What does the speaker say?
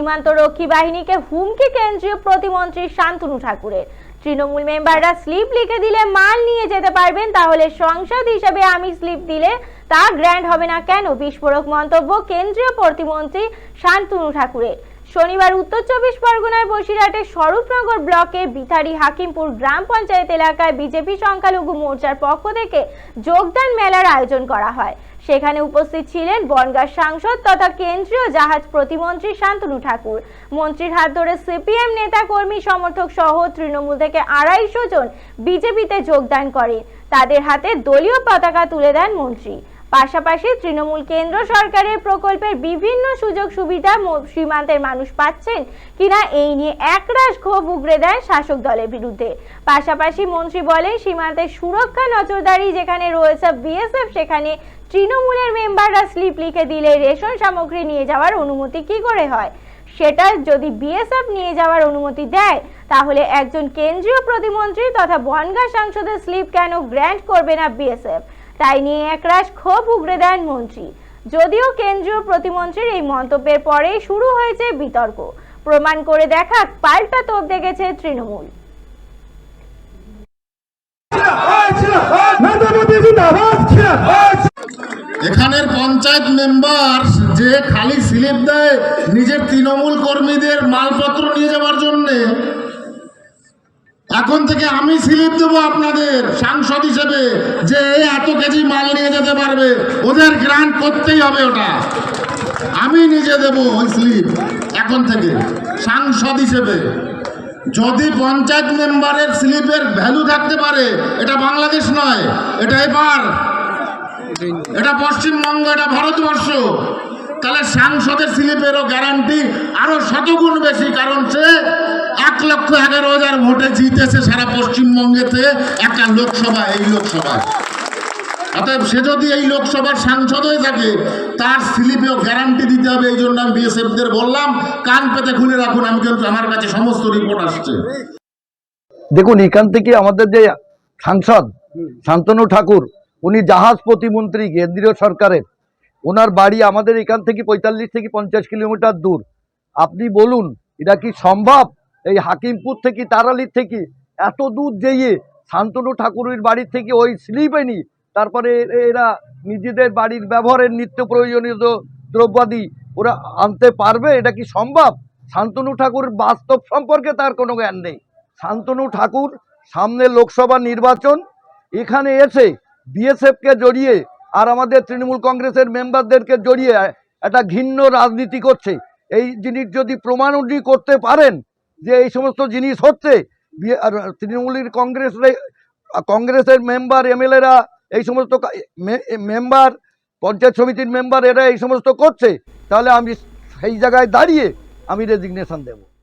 সীমান্তরক্ষী বাহিনীকে হুমকি কেন্দ্রীয় প্রতিমন্ত্রী শান্তনু ঠাকুরের। তৃণমূল মেম্বাররা স্লিপ লিখে দিলে মাল নিয়ে যেতে পারবেন, তাহলে সংসদ হিসেবে আমি স্লিপ দিলে তা গ্র্যান্ড হবে না কেন? বিস্ফোরক মন্তব্য কেন্দ্রীয় প্রতিমন্ত্রী শান্তনু ঠাকুরের। শনিবার উত্তর চব্বিশ পরগনার বসিরহাটের স্বরূপনগর ব্লকের বিথারি হাকিমপুর গ্রাম পঞ্চায়েত এলাকায় বিজেপি সংখ্যালঘু মোর্চার পক্ষ থেকে যোগদান মেলার আয়োজন করা হয়। সেখানে উপস্থিত ছিলেন বনগাঁ সাংসদ তথা কেন্দ্রীয় জাহাজ প্রতিমন্ত্রী শান্তনু ঠাকুর। মন্ত্রীর হাত ধরে সিপিএম নেতা কর্মী সমর্থক সহ তৃণমূল থেকে আড়াইশো জন বিজেপিতে যোগদান করেন। তাদের হাতে দলীয় পতাকা তুলে দেন মন্ত্রী। পাশাপাশি তৃণমূল কেন্দ্র সরকারের প্রকল্পের বিভিন্ন সুযোগ সুবিধা সীমান্তের মানুষ পাচ্ছেন কিনা এই নিয়ে একরাশ ক্ষোভ উগরে দেন শাসক দলের বিরুদ্ধে। পাশাপাশি মন্ত্রী বলেন, সীমান্তের সুরক্ষা নজরদারি যেখানে রয়েছে, বিএসএফ সেখানে তৃণমূলের মেম্বাররা স্লিপ লিখে দিলে রেশন সামগ্রী নিয়ে যাওয়ার অনুমতি কি করে হয়? সেটা যদি বিএসএফ নিয়ে যাওয়ার অনুমতি দেয়, তাহলে একজন কেন্দ্রীয় প্রতিমন্ত্রী তথা বনগাঁ সাংসদের স্লিপ কেন গ্র্যান্ট করবে না বিএসএফ? তাই নিয়ে একরাশ ক্ষোভ উগরে দেন মন্ত্রী। যদিও কেন্দ্রীয় প্রতিমন্ত্রীর এই মন্তব্যের পরেই শুরু হয়েছে বিতর্ক। প্রমাণ করে দেখা পাল্টা তোপ দেখেছে তৃণমূল। এখানের পঞ্চায়েত মেম্বার যে খালি স্লিপ দেয়, নিজের তৃণমূল কর্মীদের মালপত্র নিয়ে যাওয়ার জন্যে। এখন থেকে আমি স্লিপ দেবো আপনাদের সাংসদ হিসেবে যে এ এত কেজি মাল নিয়ে যেতে পারবে। ওদের গ্রান্ট করতেই হবে ওটা। আমি নিজে দেব ওই স্লিপ এখন থেকে, সাংসদ হিসেবে। যদি পঞ্চায়েত মেম্বারের স্লিপের ভ্যালু থাকতে পারে, এটা বাংলাদেশ নয় এটা এবার এটা পশ্চিমবঙ্গ, এটা ভারতবর্ষ। তাহলে সাংসদের স্লিপেরও গ্যারান্টি আরও শতগুণ বেশি, কারণ সে এক লক্ষ এগারো হাজার ভোটে জিতেছে সারা পশ্চিমবঙ্গেতে একটা লোকসভা, এই লোকসভায় অতএব সে যদি এই লোকসভার সাংসদ হয়ে থাকে, তার স্লিপেও গ্যারান্টি দিতে হবে, এই জন্য আমি বিএসএফদের বললাম, কান পেতে খুলে রাখুন, আমি কিন্তু আমার কাছে সমস্ত রিপোর্ট আসছে। দেখুন, এখান থেকে আমাদের যে সাংসদ, শান্তনু ঠাকুর, উনি জাহাজ প্রতিমন্ত্রী কেন্দ্রীয় সরকারের। ওনার বাড়ি আমাদের এখান থেকে পঁয়তাল্লিশ থেকে পঞ্চাশ কিলোমিটার দূর। আপনি বলুন, এটা কি সম্ভব? এই হাকিমপুর থেকে তারালির থেকে, এত দূর যেয়ে শান্তনু ঠাকুরের বাড়ির থেকে ওই স্লিপ এনি তারপরে এরা নিজেদের বাড়ির ব্যবহারের নিত্য প্রয়োজনীয় দ্রব্যাদি ওরা আনতে পারবে? এটা কি সম্ভব? শান্তনু ঠাকুর বাস্তব সম্পর্কে তার কোনো জ্ঞান নেই। শান্তনু ঠাকুর সামনে লোকসভা নির্বাচন, এখানে এসে বিএসএফকে জড়িয়ে আর আমাদের তৃণমূল কংগ্রেসের মেম্বারদেরকে জড়িয়ে একটা ঘিন্ন রাজনীতি করছে। এই জিনিস যদি প্রমাণ উনি করতে পারেন যে এই সমস্ত জিনিস হচ্ছে তৃণমূলের কংগ্রেস কংগ্রেসের মেম্বার, এমএলএরা এই সমস্ত মেম্বার, পঞ্চায়েত সমিতির মেম্বার এরা এই সমস্ত করছে, তাহলে আমি সেই জায়গায় দাঁড়িয়ে আমি রেজিগনেশন দেব।